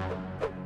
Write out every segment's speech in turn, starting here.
you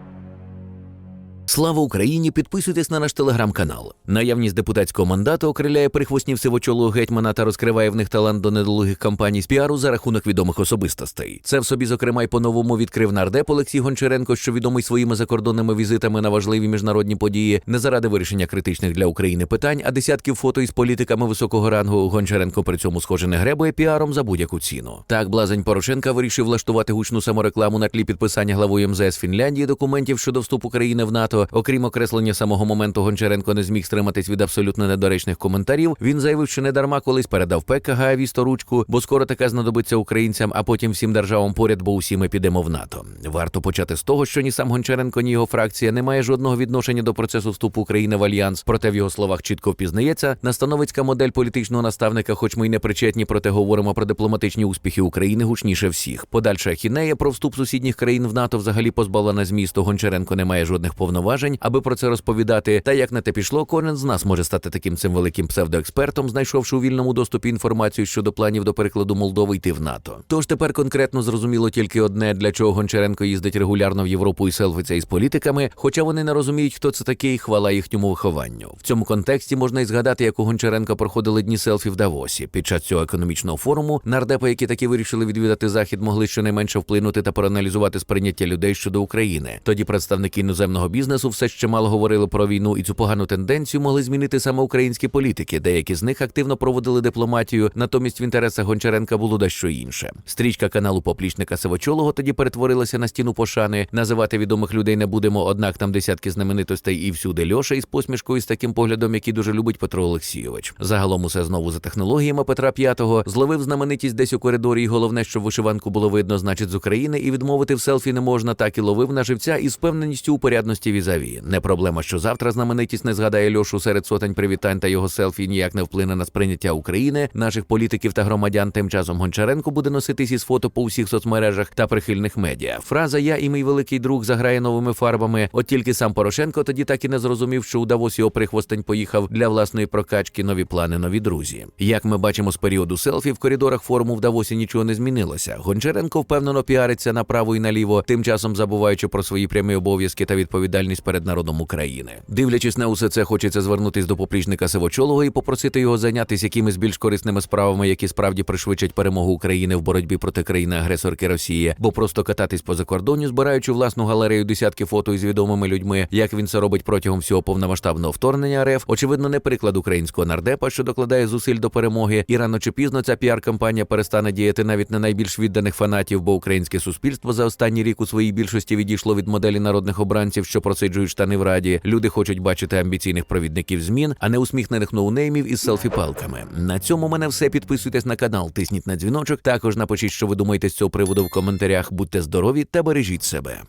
Слава Україні! Підписуйтесь на наш телеграм-канал. Наявність депутатського мандату окриляє прихвостнів сивочолого гетьмана та розкриває в них талант до недолугих кампаній з піару за рахунок відомих особистостей. Це в собі, зокрема, й по-новому відкрив нардеп Олексій Гончаренко, що відомий своїми закордонними візитами на важливі міжнародні події, не заради вирішення критичних для України питань, а десятків фото із політиками високого рангу. Гончаренко при цьому схоже не гребує піаром за будь-яку ціну. Так, блазень Порошенка вирішив влаштувати гучну саморекламу на тлі підписання главою МЗС Фінляндії документів щодо вступу країни в НАТО. Окрім окреслення самого моменту, Гончаренко не зміг стриматись від абсолютно недоречних коментарів. Він заявив, що недарма колись передав ПКГ авісто ручку, бо скоро така знадобиться українцям, а потім всім державам поряд, бо усі ми підемо в НАТО. Варто почати з того, що ні сам Гончаренко, ні його фракція не має жодного відношення до процесу вступу України в альянс. Проте в його словах чітко впізнається настановицька модель політичного наставника, хоч ми й не причетні, проте говоримо про дипломатичні успіхи України гучніше всіх. Подальша ахінея про вступ сусідніх країн в НАТО взагалі позбавлена змісту. Гончаренко не має жодних повноважень, аби про це розповідати. Та як на те пішло, кожен з нас може стати таким цим великим псевдоекспертом, знайшовши у вільному доступі інформацію щодо планів до перекладу Молдови йти в НАТО. Тож тепер конкретно зрозуміло тільки одне, для чого Гончаренко їздить регулярно в Європу і селфиться із політиками, хоча вони не розуміють, хто це такий, хвала їхньому вихованню. В цьому контексті можна і згадати, як у Гончаренка проходили дні селфі в Давосі. Під час цього економічного форуму нардепи, які таки вирішили відвідати захід, могли щонайменше вплинути та проаналізувати сприйняття людей щодо України. Тоді представники іноземного бізнесу все ще мало говорили про війну, і цю погану тенденцію могли змінити саме українські політики. Деякі з них активно проводили дипломатію. Натомість в інтересах Гончаренка було дещо інше. Стрічка каналу поплічника Сивочолого тоді перетворилася на стіну пошани. Називати відомих людей не будемо, однак там десятки знаменитостей і всюди Льоша із посмішкою з таким поглядом, який дуже любить Петро Олексійович. Загалом усе знову за технологіями Петра П'ятого зловив знаменитість десь у коридорі. І головне, щоб вишиванку було видно, значить з України, і відмовити в селфі не можна. Так і ловив на живця із впевненістю у порядності візаві. Не проблема, що завтра знаменитість не згадає Льошу серед сотень привітань та його селфі ніяк не вплине на сприйняття України, наших політиків та громадян. Тим часом Гончаренко буде носитись із фото по усіх соцмережах та прихильних медіа. Фраза Я і мій великий друг заграє новими фарбами. От тільки сам Порошенко тоді так і не зрозумів, що у Давосі оприхвостень поїхав для власної прокачки. Нові плани, нові друзі. Як ми бачимо з періоду селфі, в коридорах форуму в Давосі нічого не змінилося. Гончаренко впевнено піариться направо і наліво, тим часом забуваючи про свої прямі обов'язки та відповідальність перед народом України. Дивлячись на усе це, хочеться звернутись до поплічника Сивочолого і попросити його зайнятися якимись більш корисними справами, які справді пришвидшать перемогу України в боротьбі проти країни-агресорки Росії, бо просто кататись по закордонню, збираючи власну галерею десятки фото із відомими людьми, як він це робить протягом всього повномасштабного вторгнення РФ, очевидно, не приклад українського нардепа, що докладає зусиль до перемоги, і рано чи пізно ця піар-кампанія перестане діяти навіть на найбільш відданих фанатів, бо українське суспільство за останній рік у своїй більшості відійшло від моделі народних обранців, що просиджують штани в раді. Люди хочуть бачити амбіційних провідників змін, а не усміхнених ноунеймів із селфі-палками. На цьому мене все. Підписуйтесь на канал, тисніть на дзвіночок. Також напишіть, що ви думаєте з цього приводу в коментарях. Будьте здорові та бережіть себе.